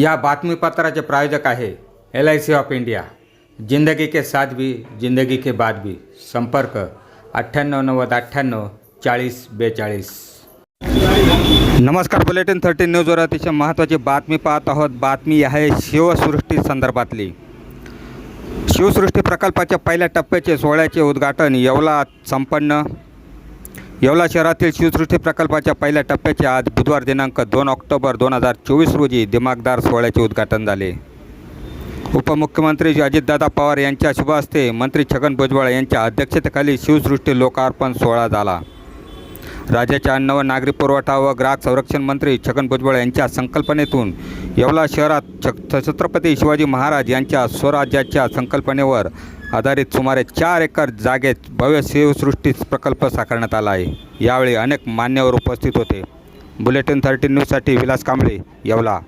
या बातमीपत्राचे प्रायोजक आहे L I C of India जिंदगी के साथ भी जिंदगी के बाद भी. संपर्क अठ्ठ्याण्णव नव्वद अठ्ठ्याण्णव चाळीस बेचाळीस. नमस्कार बुलेटिन थर्टीन न्यूजवर अतिशय महत्त्वाची बातमी पाहत आहोत. बातमी आहे शिवसृष्टी संदर्भातली. शिवसृष्टी प्रकल्पाच्या पहिल्या टप्प्याचे सोहळ्याचे उद्घाटन येवलात संपन्न. येवला शहरातील शिवसृष्टी प्रकल्पाच्या पहिल्या टप्प्याचे आज बुधवार दिनांक दोन ऑक्टोबर दोन हजार चोवीस रोजी दिमागदार सोहळ्याचे उद्घाटन झाले. उपमुख्यमंत्री अजितदादा पवार यांच्या शुभ हस्ते मंत्री छगन भुजबळ यांच्या अध्यक्षतेखाली शिवसृष्टी लोकार्पण सोहळा झाला. राज्याच्या अन्न व नागरी पुरवठा व ग्राहक संरक्षण मंत्री छगन भुजबळ यांच्या संकल्पनेतून येवला शहरात छ छत्रपती शिवाजी महाराज यांच्या स्वराज्याच्या संकल्पनेवर आधारित सुमारे चार एकर जागेत भव्य शिवसृष्टी प्रकल्प साकारण्यात आला आहे. यावेळी अनेक मान्यवर उपस्थित होते. बुलेटिन थर्टीन न्यूजसाठी विलास कांबळे येवला.